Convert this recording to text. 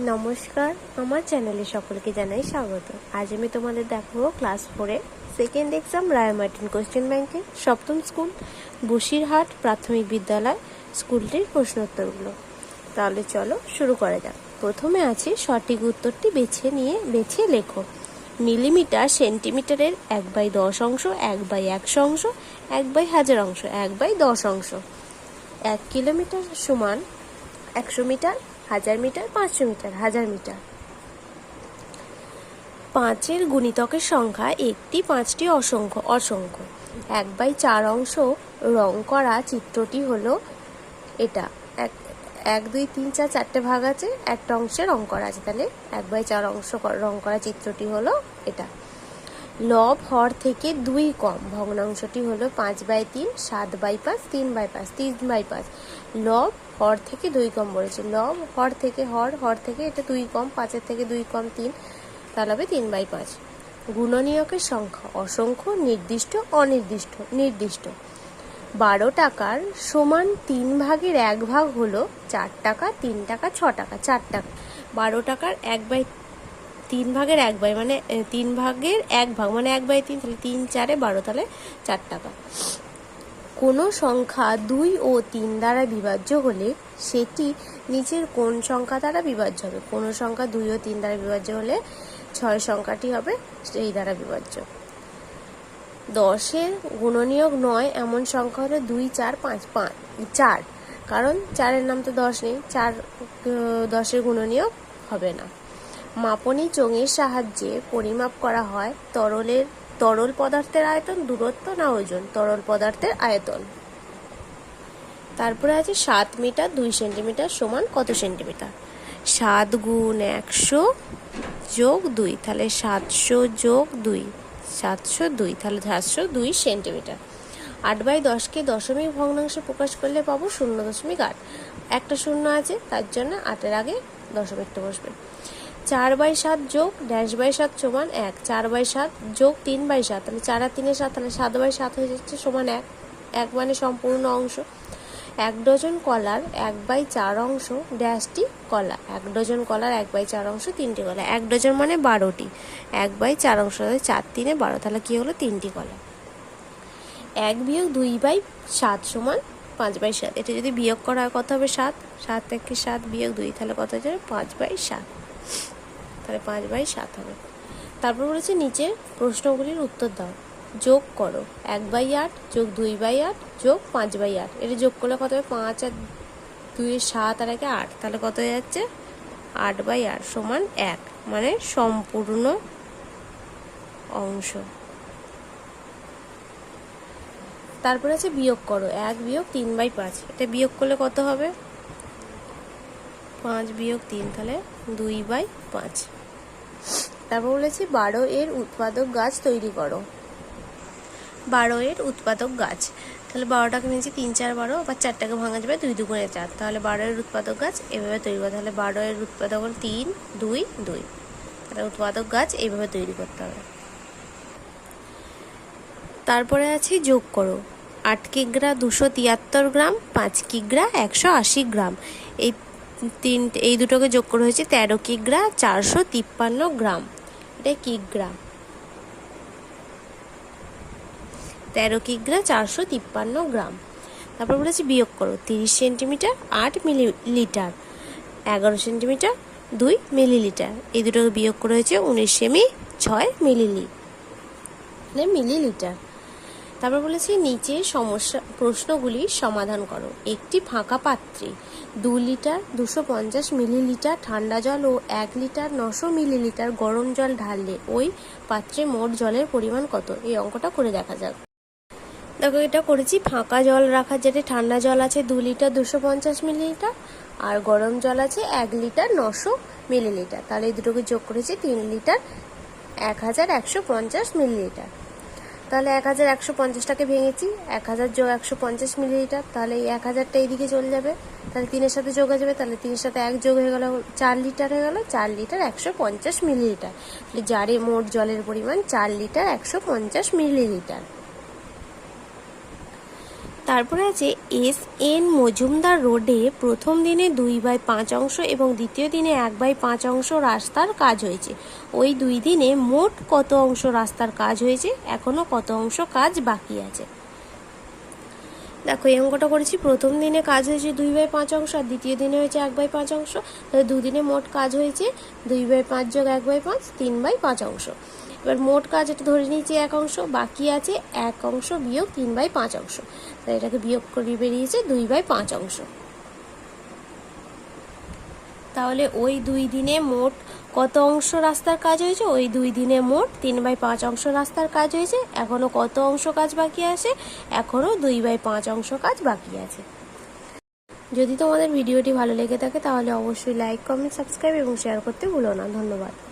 নমস্কার, আমার চ্যানেলে সকলকে জানাই স্বাগত। আজ আমি তোমাদের দেখাবো ক্লাস ফোরে second exam Ray Martin question ব্যাংকে সপ্তম স্কুল, বসিরহাট প্রাথমিক বিদ্যালয় স্কুলটির প্রশ্নোত্তরগুলো। তাহলে চলো শুরু করা যাক। প্রথমে আছে সঠিক উত্তরটি বেছে নিয়ে, বেছে লেখো। মিলিমিটার, সেন্টিমিটারের এক বাই দশ অংশ, এক বাই একশো অংশ, এক বাই হাজার অংশ, এক বাই দশ অংশ। এক কিলোমিটার সমান একশো মিটার হাজার মিটার, পাঁচশো মিটার, হাজার মিটার। পাঁচের গুণিতকের সংখ্যা একটি, পাঁচটি অসংখ্য অসংখ্য। এক বাই চার অংশ রং করা চিত্রটি হলো এটা। এক এক, দুই, তিন, চার, চারটে ভাগ আছে, একটা অংশে রং করা আছে। তাহলে এক বাই চার অংশ রং করা চিত্রটি হলো এটা। লব হর থেকে দুই কম। ভগ্নাংশটি হলো পাঁচ বাই তিন, সাত বাই পাঁচ, তিন বাই পাঁচ, তিন বাই পাঁচ। লব হর থেকে দুই কম বলেছে। লব হর থেকে হর হর থেকে এটা দুই কম, পাঁচের থেকে দুই কম, তিন। তাহলে হবে তিন বাই পাঁচ। গুণনীয়কের সংখ্যা অসংখ্য, নির্দিষ্ট, অনির্দিষ্ট, নির্দিষ্ট। বারো টাকার সমান তিন ভাগের এক ভাগ হলো চার টাকা, তিন টাকা, ছ টাকা, চার টাকা। বারো টাকার এক বাই তিন ভাগের এক বাই মানে তিন ভাগের এক ভাগ মানে এক বাই তিন, তাহলে তিন চারে বারো, তাহলে চার টাকা। কোনো সংখ্যা দুই ও তিন দ্বারা বিভাজ্য হলে সেটি নিচের কোন সংখ্যা দ্বারা বিভাজ্য হবে? কোনো সংখ্যা দুই ও তিন দ্বারা বিভাজ্য হলে ছয় সংখ্যাটি হবে সেই দ্বারা বিভাজ্য। দশের গুণনীয়ক নয়, এমন সংখ্যা হলো দুই, চার, পাঁচ পাঁচ, চার। কারণ চারের নাম তো দশ নেই, চার দশের গুণনীয়ক হবে না। মাপনী চোঙের সাহায্যে পরিমাপ করা হয় তরলের, তরল পদার্থের আয়তন, দূরত্ব না ওজন, তরল পদার্থের আয়তন। তারপরে আছে সাত মিটার, দুই সেন্টিমিটার সমান কত সেন্টিমিটার? সাত গুণ একশো যোগ দুই, তাহলে সাতশো যোগ দুই, সাতশো দুই, তাহলে সাতশো দুই সেন্টিমিটার। আট বাই দশকে দশমিক ভগ্নাংশে প্রকাশ করলে পাবো শূন্য দশমিক আট। একটা শূন্য আছে, তার জন্য আটের আগে দশমিকটা বসবে। চার বাই সাত যোগ ড্যাশ বাই সাত সমান এক। চার বাই সাত যোগ তিন বাই সাত, তাহলে চার আর তিনের সাত, তাহলে সাত বাই সাত হয়ে যাচ্ছে সমান এক। এক মানে সম্পূর্ণ অংশ। এক ডজন কলার এক বাই চার অংশ ড্যাশটি কলা। এক ডজন কলার এক বাই চার অংশ তিনটি কলা। এক ডজন মানে বারোটি। এক বাই চার অংশ চার তিনে বারো, তাহলে কী হলো? তিনটি কলা। এক বিয়োগ দুই বাই সাত সমান পাঁচ বাই সাত। এটা যদি বিয়োগ করা হয় কত হবে সাত সাত থেকে সাত বিয়োগ দুই, তাহলে কত হচ্ছে পাঁচ বাই সাত। তাহলে পাঁচ বাই সাত হবে। তারপর বলেছে নিচে প্রশ্নগুলির উত্তর দাও। যোগ করো। এক বাই আট যোগ দুই বাই আট যোগ পাঁচ বাই আট। এটা যোগ করলে কত হবে? পাঁচ আর দুই সাত আর একে আট। তাহলে কত হয়ে যাচ্ছে? আট বাই আট সমান এক। মানে সম্পূর্ণ অংশ। তারপরে আছে বিয়োগ করো। এক বিয়োগ তিন বাই পাঁচ। এটা বিয়োগ করলে কত হবে? পাঁচ বিয়োগ তিন তাহলে দুই বাই পাঁচ। তারপর বলেছি বারো এর উৎপাদক গাছ তৈরি করো। বারো এর উৎপাদক গাছ। তাহলে বারোটাকে নিয়েছি তিন, চার, বারো, আবার চারটাকে ভাঙা যাবে দুই দুগুণে চার। তাহলে বারো এর উৎপাদক গাছ এভাবে তৈরি করো তাহলে বারো এর উৎপাদক হল তিন, দুই দুই। তাহলে উৎপাদক গাছ এইভাবে তৈরি করতে হবে। তারপরে আছে যোগ করো। আট কিগ্রা দুশো তিয়াত্তর গ্রাম, পাঁচ কিগ্রা একশো আশি গ্রাম। এই তিন, এই দুটোকে যোগ করে হয়েছে তেরো কিগ্রা, চারশো তিপ্পান্ন গ্রাম। এটা কিগ্রা। তেরো কিগ্রা, চারশো তিপ্পান্ন গ্রাম। তারপর বলেছি বিয়োগ করো, তিরিশ সেন্টিমিটার, আট মিলিলিটার। এগারো সেন্টিমিটার, দুই মিলিলিটার। এই দুটোকে বিয়োগ করে হয়েছে উনিশ সেমি, ছয় মিলিলি মানে মিলিলিটার। তারপর বলেছি, নিচে সমস্যা, প্রশ্নগুলি সমাধান করো। একটি ফাঁকা পাত্রে দু লিটার দুশো পঞ্চাশ মিলিলিটার ঠান্ডা জল ও এক লিটার নশো মিলিলিটার গরম জল ঢাললে ওই পাত্রে মোট জলের পরিমাণ কত? এই অঙ্কটা করে দেখা যাক। দেখো, এটা করেছি। ফাঁকা জল রাখার যেটা ঠান্ডা জল আছে দু লিটার দুশো পঞ্চাশ মিলিলিটার আর গরম জল আছে এক লিটার নশো মিলিলিটার। তাহলে এই দুটোকে যোগ করেছি তিন লিটার এক হাজার একশো পঞ্চাশ মিলিলিটার। তাহলে এক হাজার একশো পঞ্চাশটাকে ভেঙেছি। এক হাজার যোগ একশো পঞ্চাশ মিলিলিটার, তাহলে এই এক হাজারটা এইদিকে চলে যাবে। তাহলে তিনের সাথে যোগ হয়ে যাবে, তাহলে তিনের সাথে এক যোগ হয়ে গেল চার লিটার হয়ে গেল চার লিটার একশো পঞ্চাশ মিলিলিটার। জারে মোট জলের পরিমাণ চার লিটার একশো পঞ্চাশ মিলিলিটার। তারপরে আছে এস এন মজুমদার রোডে প্রথম দিনে দুই বাই পাঁচ অংশ এবং দ্বিতীয় দিনে এক বাই পাঁচ অংশ রাস্তার কাজ হয়েছে। ওই দুই দিনে মোট কত অংশ রাস্তার কাজ হয়েছে? এখনও কত অংশ কাজ বাকি আছে? দেখো, এই অঙ্কটা করেছি। প্রথম দিনে কাজ হয়েছে দুই বাই পাঁচ অংশ, আর দ্বিতীয় দিনে হয়েছে এক বাই পাঁচ অংশ। তাহলে দুদিনে মোট কাজ হয়েছে দুই বাই পাঁচ যোগ এক বাই পাঁচ, তিন বাই পাঁচ অংশ। এবার মোট কাজ এটা ধরে নিয়েছি এক অংশ, বাকি আছে এক অংশ বিয়োগ তিন বাই পাঁচ অংশ। তাই এটাকে বিয়োগ করে বেরিয়েছে দুই বাই পাঁচ অংশ। তাহলে ওই দুই দিনে মোট কত অংশ রাস্তার কাজ হয়েছে? ওই দুই দিনে মোট তিন বাই পাঁচ অংশ রাস্তার কাজ হয়েছে। এখনও কত অংশ কাজ বাকি আছে? এখনও দুই বাই পাঁচ অংশ কাজ বাকি আছে। যদি তোমাদের ভিডিওটি ভালো লেগে থাকে, তাহলে অবশ্যই লাইক কমেন্ট সাবস্ক্রাইব এবং শেয়ার করতে ভুলো না। ধন্যবাদ।